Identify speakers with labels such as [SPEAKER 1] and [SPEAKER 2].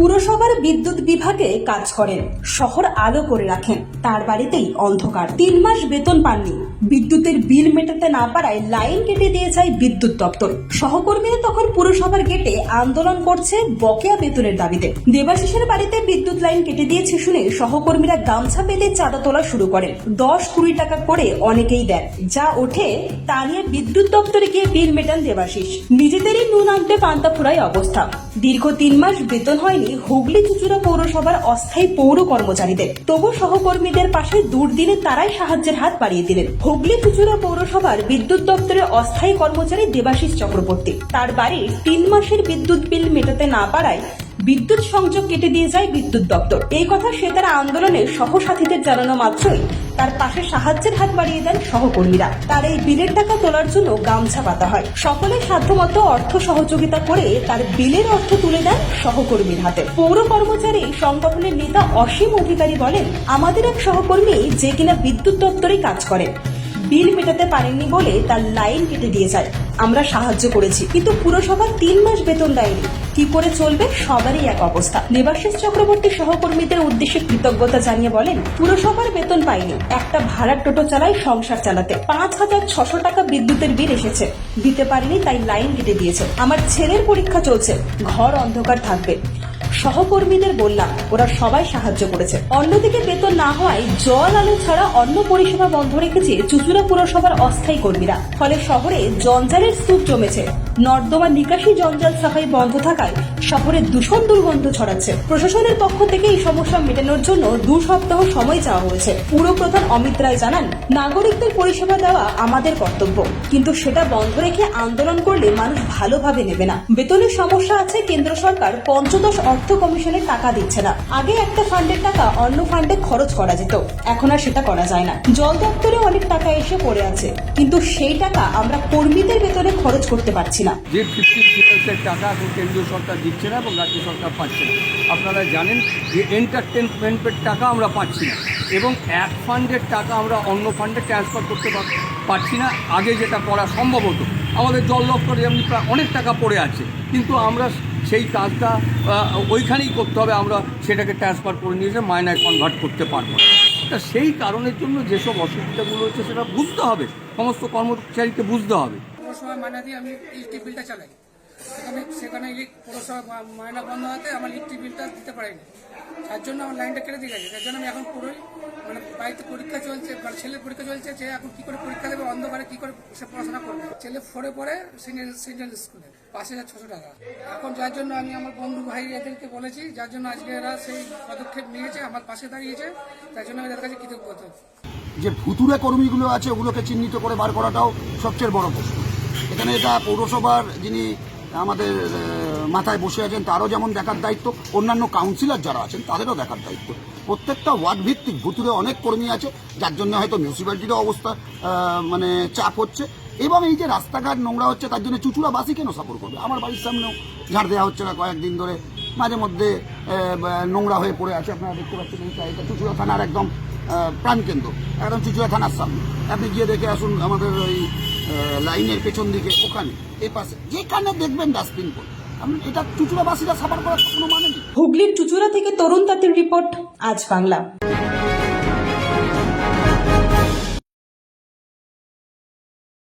[SPEAKER 1] পুরসভার বিদ্যুৎ বিভাগে কাজ করেন, শহর আলো করে রাখেন। তার বাড়িতেই অন্ধকার। তিন মাস বেতন পাননি। বিদ্যুতের বিল মেটাতে না পারায় লাইন কেটে দিয়ে যায় বিদ্যুৎ দপ্তর। সহকর্মীরা তখন পুরসভার গেটে আন্দোলন করছে বকেয়া বেতনের দাবিতে। দেবাশিসের বাড়িতে বিদ্যুৎ লাইন কেটে দিয়েছে শুনে সহকর্মীরা গামছা বেঁধে চাঁদা তোলা শুরু করেন। দশ কুড়ি টাকা করে অনেকেই দেন। যা ওঠে তা নিয়ে বিদ্যুৎ দপ্তরে গিয়ে বিল মেটান দেবাশিস। নিজেদেরই নুন আনতে পান্তা ফুরাই অবস্থা। দীর্ঘ তিন মাস বেতন হয়নি হুগলি চুচুড়া পৌরসভার অস্থায়ী পৌর কর্মচারীদের। তবু সহকর্মীদের পাশে দুর্দিনে তারাই সাহায্যের হাত বাড়িয়ে দিলেন। হুগলি চুচুড়া পৌরসভার বিদ্যুৎ দপ্তরের অস্থায়ী কর্মচারী দেবাশিস চক্রবর্তী। তার বাড়ির তিন মাসের বিদ্যুৎ বিল মেটাতে না পারায় বিদ্যুৎ সংযোগ কেটে দিয়ে যায় বিদ্যুৎ দপ্তর। এই কথা সে তার আন্দোলনে সহসাথীদের জানানো মাত্রই। তার পাশে সাহায্যের হাত বাড়িয়ে দেন সহকর্মীরা। তার এই বিলের টাকা তোলার জন্য গামছা পাতা হয়। সকলে সাধ্যমতো অর্থ সহযোগিতা করে তার বিলের অর্থ তুলে দেন সহকর্মীর হাতে। পৌর কর্মচারী সংগঠনের নেতা অসীম অধিকারী বলেন, আমাদের এক সহকর্মী যে কিনা বিদ্যুৎ দপ্তরে কাজ করে। বিল মেটাতে পারেননি বলে তার লাইন কেটে দিয়ে যায়। আমরা সাহায্য করেছি, কিন্তু পুরসভা তিন মাস বেতন দেয়নি। কি করে চলবে সবারই এক অবস্থা। দেবাশিস চক্রবর্তী সহকর্মীদের উদ্দেশ্যে কৃতজ্ঞতা জানিয়ে বলেন, পুরসভার বেতন পাইনি। একটা ভাড়ার টোটো চালাই সংসার চালাতে। পাঁচ হাজার ছশো টাকা বিদ্যুতের বিল এসেছে। দিতে পারিনি, তাই লাইন কেটে দিয়েছে। আমার ছেলের পরীক্ষা চলছে। ঘর অন্ধকার থাকবে। সহকর্মীদের বললাম, ওরা সবাই সাহায্য করেছে। অন্যদিকে বেতন না হওয়ায় জল আলো ছাড়া অন্য পরিষেবা বন্ধ রেখেছে চুচুড়া পুরসভার অস্থায়ী কর্মীরা। ফলে শহরে জঞ্জালের স্তূপ জমেছে। নর্দমা নিকাশি জঞ্জাল সাফাই বন্ধ থাকায় শহরে দূষণ দুর্গন্ধ ছড়াচ্ছে। প্রশাসনের পক্ষ থেকে এই সমস্যা মেটানোর জন্য দু সপ্তাহ সময় চাওয়া হয়েছে। পুরপ্রধান অমিত রায় জানান, নাগরিকদের পরিষেবা দেওয়া আমাদের কর্তব্য। কিন্তু সেটা বন্ধ রেখে আন্দোলন করলে মানুষ ভালোভাবে নেবে না। বেতনের সমস্যা আছে, কেন্দ্র সরকার পঞ্চদশ অর্থ কমিশনের টাকা দিচ্ছে না। আগে একটা ফান্ডের টাকা অন্য ফান্ডে খরচ করা যেত। এখন আর সেটা করা যায় না। জল দপ্তরে অনেক টাকা এসে পড়ে আছে। কিন্তু সেই টাকা আমরা কর্মীদের বেতনে খরচ করতে পারছি না।
[SPEAKER 2] যে ফিফটিন ডিটেলসের টাকা এখন কেন্দ্রীয় সরকার দিচ্ছে না এবং রাজ্য সরকার পাচ্ছে না। আপনারা জানেন যে এন্টারটেনমেন্টের টাকা আমরা পাচ্ছি না এবং এক ফান্ডের টাকা আমরা অন্য ফান্ডে ট্রান্সফার করতে পারছি না। আগে যেটা করা সম্ভব হতো, আমাদের জল দপ্তরে এমনি প্রায় অনেক টাকা পড়ে আছে, কিন্তু আমরা সেই কাজটা ওইখানেই করতে হবে, আমরা সেটাকে ট্রান্সফার করে নিয়ে এসে মায়নায় কনভার্ট করতে পারব তা সেই কারণের জন্য যেসব অসুবিধাগুলো হচ্ছে সেটা বুঝতে হবে, সমস্ত কর্মচারীকে বুঝতে হবে।
[SPEAKER 3] পৌরসভা মায়না দিয়ে আমি ইলেকট্রিক বিলটা চালাই। সেখানে সেখানে পৌরসভা মায়না বন্ধ হতে আমার ইলেকট্রিক বিলটা দিতে পারিনি। তার জন্য আমার লাইনটা কেটে দিয়ে গেছে। তার জন্য আমি এখন পুরোই মানে বাড়িতে পরীক্ষা চলছে মানে ছেলের পরীক্ষা চলছে, যে এখন কি করে পরীক্ষা দেবে, অন্ধকারে কি করে সে পড়াশোনা করবে। ছেলে ফোরে পড়ে সিনিয়র সিনিয়র স্কুলে পাঁচ হাজার ছশো টাকা। এখন যার জন্য আমি আমার বন্ধু ভাই এদেরকে বলেছি, যার জন্য আজকে এরা সেই পদক্ষেপ নিয়েছে, আমার পাশে দাঁড়িয়েছে, তার জন্য আমি তাদের কাছে কৃতজ্ঞতা।
[SPEAKER 4] যে ভুতুরে কর্মীগুলো আছে, ওগুলোকে চিহ্নিত করে বার করাটাও সবচেয়ে বড় প্রশ্ন। এখানে এটা পৌরসভার যিনি আমাদের মাথায় বসে আছেন, তারও যেমন দেখার দায়িত্ব, অন্যান্য কাউন্সিলর যারা আছেন, তাদেরও দেখার দায়িত্ব। প্রত্যেকটা ওয়ার্ড ভিত্তিক ভুতুরে অনেক কর্মী আছে, যার জন্য হয়তো মিউনিসিপ্যালিটিরও অবস্থা মানে চাপ হচ্ছে। এবং এই যে রাস্তাঘাট নোংরা হচ্ছে, তার জন্য চুচুড়াবাসী কেন সাপোর্ট করবে? আমার বাড়ির সামনেও ঝাড় দেওয়া হচ্ছে না কয়েকদিন ধরে। মাঝে মধ্যে নোংরা হয়ে পড়ে আছে। আপনারা দেখতে পাচ্ছেন এইটা এটা চুচুড়া থানার একদম প্রাণকেন্দ্র। একদম চুচুড়া থানার সামনে। আপনি গিয়ে দেখে আসুন আমাদের ওই লাইনের পেছন দিকে, ওখানে, এ পাশে। যেখানে দেখবেন ডাস্টবিন পড়ে। এটা চুচুড়াবাসীরা সাফার করার কোনো মানে নেই।
[SPEAKER 1] হুগলির চুচুড়া থেকে তরুণ তাঁতির রিপোর্ট, আজ বাংলা।